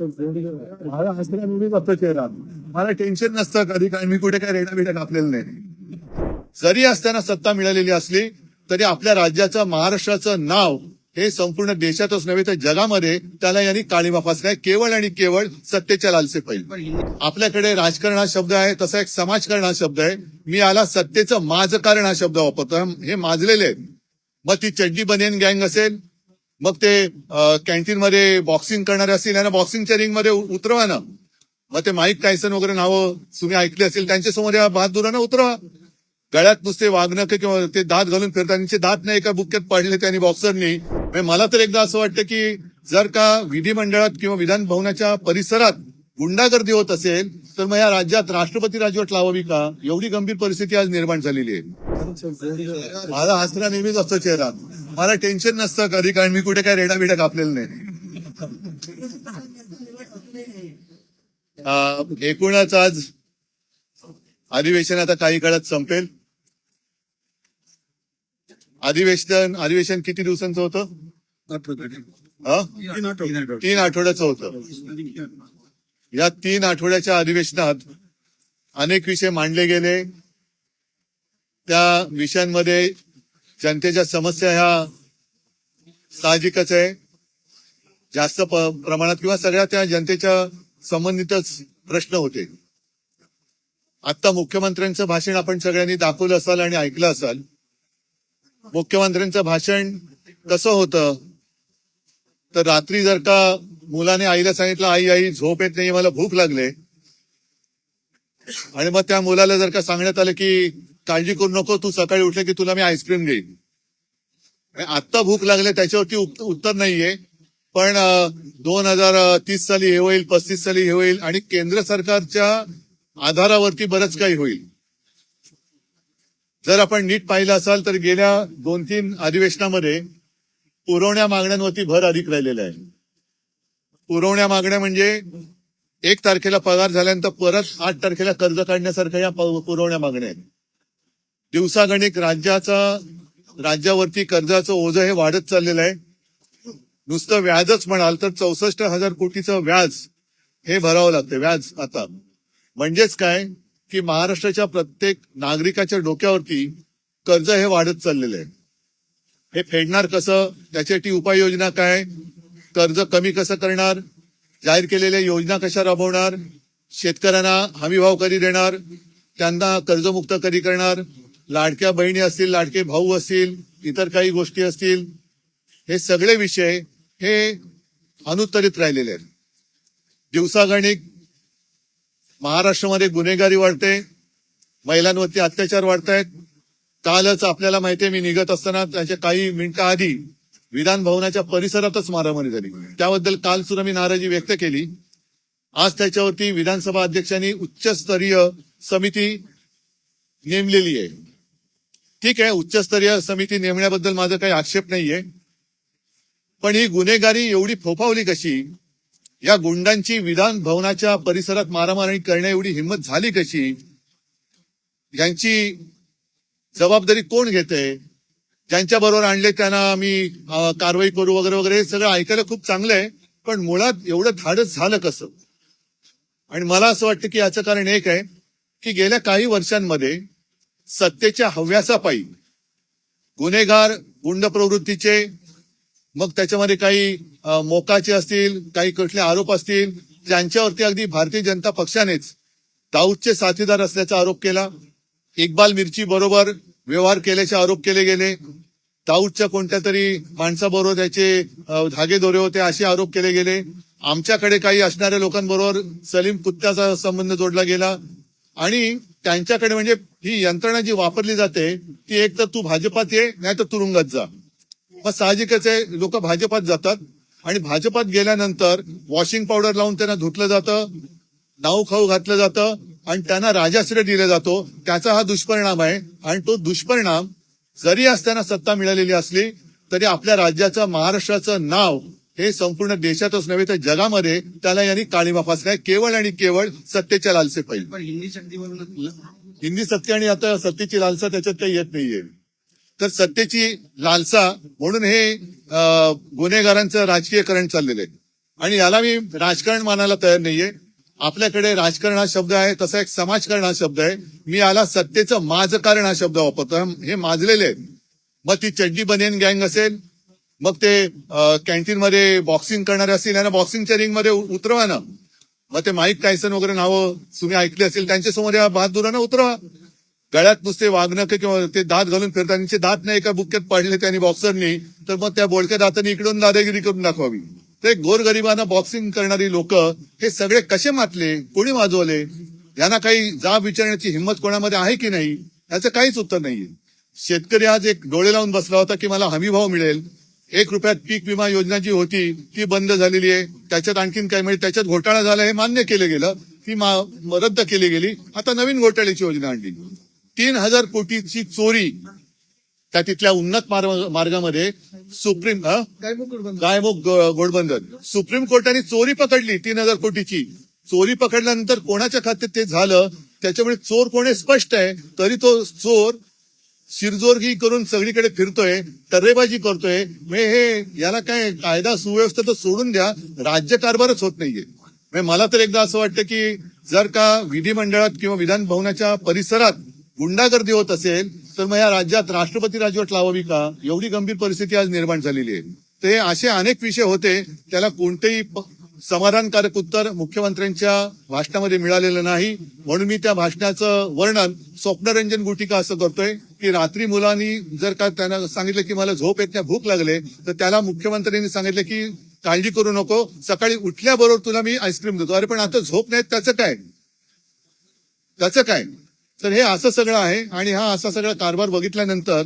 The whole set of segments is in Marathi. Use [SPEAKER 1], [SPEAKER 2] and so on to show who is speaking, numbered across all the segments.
[SPEAKER 1] मला हसऱ्या नेहमीच असतो चेहरा मला टेन्शन नसतं कधी काय मी कुठे काय रेडा बिडा कापलेलं नाही. जरी असताना सत्ता मिळालेली असली तरी आपल्या राज्याचं महाराष्ट्राचं नाव हे संपूर्ण देशातच नव्हे तर जगामध्ये त्याला यांनी काळीमा काय केवळ आणि केवळ सत्तेच्या लालसे पहिल आपल्याकडे राजकारण हा शब्द आहे तसा एक समाजकारण हा शब्द आहे. मी आला सत्तेचं माझकारण हा शब्द वापरतो. हे माजलेले आहेत. मग ती चड्डी बनियन गँग असेल मग ते कॅन्टीन मध्ये बॉक्सिंग करणारे असतील यांना बॉक्सिंगच्या रिंगमध्ये उतरवा ना. मग ते माईक टायसन वगैरे नावं तुम्ही ऐकली असेल त्यांच्यासमोर या बहादुरांना उतरवा. गळ्यात नुसते वागणं किंवा ते दात घालून फिरतात त्यांचे दात नाही एका बुक्क्यात पाडले त्यांनी बॉक्सरनी. म्हणजे मला तर एकदा असं वाटतं की जर का विधिमंडळात किंवा विधान भवनाच्या परिसरात गुंडागर्दी होत असेल तर मग या राज्यात राष्ट्रपती राजवट लावावी का? एवढी गंभीर परिस्थिती आज निर्माण झालेली आहे. माझा हसरा नेहमीच असतो चेहरा. मला टेन्शन नसतं कधी कारण मी कुठे काय रेडा बिडा कापलेलं नाही. एकूणच आज अधिवेशन आता काही काळात संपेल. अधिवेशन अधिवेशन किती दिवसांचं होतं? तीन आठवड्याचं होतं. या तीन आठवड्याच्या अधिवेशनात अनेक विषय मांडले गेले. त्या विषयांमध्ये जनतेच्या समस्या ह्या साहजिकच आहे. जास्त प्रमाणात किंवा सगळ्या त्या जनतेच्या संबंधितच प्रश्न होते. आता मुख्यमंत्र्यांचं भाषण आपण सगळ्यांनी दाखवलं असाल आणि ऐकलं असाल. मुख्यमंत्र्यांचं भाषण कसं होतं? तर रात्री जर का मुलाने आईला सांगितलं आई आई झोप येत नाही मला भूक लागले आणि मग त्या मुलाला जर का सांगण्यात आलं की काळजी करू नको तू सकाळी उठले की तुला मी आईस्क्रीम देईन. आत्ता भूक लागले त्याच्यावरती उत्तर नाहीये. पण दोन हजार तीस साली हे होईल पस्तीस साली हे होईल आणि केंद्र सरकारच्या आधारावरती बरंच काही होईल. जर आपण नीट पाहिलं असाल तर गेल्या दोन तीन अधिवेशनामध्ये पुरवण्या मागण्यांवरती भर अधिक राहिलेला आहे. पुरवण्या मागण्या म्हणजे एक तारखेला पगार झाल्यानंतर परत आठ तारखेला कर्ज काढण्यासारख्या या पुरवण्या मागण्या आहेत. दिवसागणिक राज्याचा राज्यावरती कर्जाचं ओझं हे वाढत चाललेलं आहे. नुसतं व्याजच म्हणाल तर चौसष्ट हजार कोटीचं व्याज हे भरावं लागतं व्याज आता. म्हणजेच काय? की महाराष्ट्राच्या प्रत्येक नागरिकाच्या डोक्यावरती कर्ज हे वाढत चाललेलं आहे. हे फेडणार कसं? त्याच्यासाठी उपाययोजना काय? कर्ज कमी कसं करणार? जाहीर केलेल्या योजना कशा राबवणार शेतकऱ्यांना हमी भाव कधी देणार त्यांना कर्जमुक्त कधी करणार लाडक्या बहिणी असतील लाडके भाऊ असतील इतर काही गोष्टी असतील हे सगळे विषय हे अनुत्तरित राहिलेले आहेत. दिवसागणिक महाराष्ट्रामध्ये गुन्हेगारी वाढते महिलांवरती अत्याचार वाढत आहेत कालच आपल्याला माहिती आहे मी निघत असताना त्याच्या काही मिनिटं आधी विधान भवनाच्या परिसरातच मारामारी झाली. त्याबद्दल काल सुद्धा मी नाराजी व्यक्त केली. आज त्याच्यावरती विधानसभा अध्यक्षांनी उच्चस्तरीय समिती नेमलेली आहे. ठीक आहे उच्चस्तरीय समिती नेमण्याबद्दल माझा काही आक्षेप नाहीये. पण ही गुन्हेगारी एवढी फोफावली कशी? या गुंडांची विधान भवनाच्या परिसरात मारामारी करण्या एवढी हिंमत झाली कशी? यांची जबाबदारी कोण घेते? ज्यांच्या बरोबर आणले त्यांना आम्ही कारवाई करू वगैरे वगैरे हे सगळं ऐकायला खूप चांगलं आहे. पण मुळात एवढं धाडस झालं कसं? आणि मला असं वाटतं की याचं कारण एक आहे की गेल्या काही वर्षांमध्ये सत्तेच्या हव्यासापायी गुन्हेगार गुंड प्रवृत्तीचे मग त्याच्यामध्ये काही मोकाचे असतील काही कुठले आरोप असतील ज्यांच्यावरती अगदी भारतीय जनता पक्षानेच दाऊदचे साथीदार असल्याचा आरोप केला इक्बाल मिरची बरोबर व्यवहार केल्याचे आरोप केले गेले दाऊदच्या कोणत्या तरी माणसाबरोबर त्याचे धागे दोरे होते असे आरोप केले गेले. आमच्याकडे काही असणाऱ्या लोकांबरोबर सलीम कुत्त्याचा संबंध जोडला गेला. आणि त्यांच्याकडे म्हणजे ही यंत्रणा जी वापरली जाते ती एक तर तू भाजपात ये नाही तर तुरुंगात जा. मग साहजिकच आहे लोक भाजपात जातात. आणि भाजपात गेल्यानंतर वॉशिंग पावडर लावून त्यांना धुतलं जातं नाऊ खाऊ घातलं जातं आणि त्यांना राजाश्रय दिला जातो. त्याचा हा दुष्परिणाम आहे. आणि तो दुष्परिणाम जरी असताना सत्ता मिळालेली असली तरी आपल्या राज्याचं महाराष्ट्राचं नाव हे संपूर्ण देशातच नव्हे तर जगामध्ये त्याला यांनी काळीमा फासलाय. केवळ आणि केवळ सत्तेच्या लालसे
[SPEAKER 2] पण हिंदी
[SPEAKER 1] सत्य आणि आता सत्तेची लालसा त्याच्यात काही येत नाहीये. तर सत्तेची लालसा म्हणून हे गुन्हेगारांचं राजकीयकरण चाललेलं आहे. आणि याला मी राजकारण मानायला तयार नाहीये. आपल्याकडे राजकारण हा शब्द आहे तसा एक समाजकारण हा शब्द आहे. मी आला सत्तेचं माझकारण हा शब्द वापरतो हे माजलेले आहेत. मग ती चड्डी बनियन गँग असेल मग ते कॅन्टीन मध्ये बॉक्सिंग करणारे असतील यांना बॉक्सिंगच्या रिंगमध्ये उतरवा ना. मग ते माईक टायसन वगैरे नावं तुम्ही ऐकली असेल त्यांच्यासमोर या बहादुरांना उतरवा. गळ्यात नुसते वागणं किंवा ते दात घालून फिरतात. त्यांचे दात नाही एका बुक्क्यात पडले त्यांनी बॉक्सरनी. तर मग त्या बोडक्या दातांनी इकडून दादागिरी करून दाखवावी. ते गोरगरिबांना बॉक्सिंग करणारी लोक हे सगळे कसे मातले? कोणी वाजवले यांना काही जाब विचारण्याची हिंमत कोणामध्ये आहे की नाही? याचं काहीच उत्तर नाहीये. शेतकरी आज एक डोळे लावून बसला होता की मला हमी भाव मिळेल. एक रुपयात पीक विमा योजना जी होती ती बंद झालेली आहे. त्याच्यात आणखीन काय म्हणजे त्याच्यात घोटाळा झाला हे मान्य केलं गेलं. ती रद्द केली गेली. आता नवीन घोटाळ्याची योजना आणली. तीन हजार कोटीची चोरी त्या तिथल्या उन्नत मार्गामध्ये सुप्रीम गायमुख गोडबंधन सुप्रीम कोर्टाने चोरी पकडली तीन हजार कोटीची चोरी पकडल्यानंतर कोणाच्या खात्यात ते झालं? त्याच्यामुळे चोर कोण स्पष्ट आहे. तरी तो चोर शिरजोरगी करून सगळीकडे फिरतोय टर्रेबाजी करतोय. म्हणजे हे याला काय कायदा सुव्यवस्था तर सोडून द्या. राज्य कारभारच होत नाहीये. म्हणजे मला तर एकदा असं वाटतं की जर का विधिमंडळात किंवा विधान भवनाच्या परिसरात गुंडागर्दी होत असेल तर मग या राज्यात राष्ट्रपती राजवट लावावी का? एवढी गंभीर परिस्थिती आज निर्माण झालेली आहे. ते असे अनेक विषय होते त्याला कोणतेही समाधानकारक उत्तर मुख्यमंत्र्यांच्या भाषणामध्ये मिळालेलं नाही. म्हणून मी त्या भाषणाचं वर्णन स्वप्नरंजन गुटिका असं करतोय की रात्री मुलांनी जर का त्यांना सांगितलं की मला झोप येत नाही भूक लागले तर त्याला मुख्यमंत्र्यांनी सांगितलं की काळजी करू नको सकाळी उठल्याबरोबर तुला मी आईस्क्रीम देतो. अरे पण आता झोप नाही त्याचं काय? त्याचं काय? तर हे असं सगळं आहे आणि हा असा सगळा कारभार बघितल्यानंतर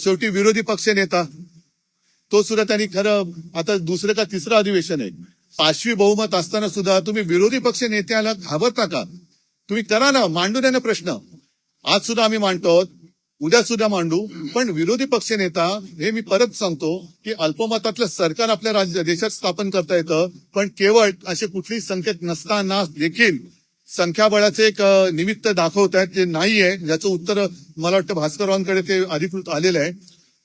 [SPEAKER 1] शेवटी विरोधी पक्ष नेता तो सुद्धा त्यांनी खरं आता दुसरं का तिसरं अधिवेशन आहे. पाचवी बहुमत असताना सुद्धा तुम्ही विरोधी पक्ष नेत्याला घाबरता का? तुम्ही करा ना मांडू द्या ना प्रश्न. आज सुद्धा आम्ही मांडतो आहोत उद्या सुद्धा मांडू पण विरोधी पक्ष नेता हे मी परत सांगतो की अल्पमतातलं सरकार आपल्या राज्य देशात स्थापन करता येतं पण केवळ असे कुठलीही संकेत नसताना देखील संख्याबळाचे एक निमित्त दाखवत आहेत जे नाहीये ज्याचं उत्तर मला वाटतं भास्कररावांकडे ते अधिकृत आलेलं आहे.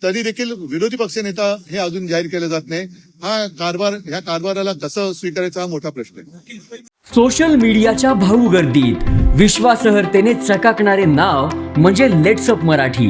[SPEAKER 1] तरी देखील विरोधी पक्ष नेता हे अजून जाहीर केलं जात नाही. हा कारभार ह्या कारभाराला कसं स्वीकारायचा हा मोठा प्रश्न आहे.
[SPEAKER 2] सोशल मीडियाच्या भाऊ गर्दीत विश्वासार्हतेने चकाकणारे नाव म्हणजे लेट्सअप मराठी.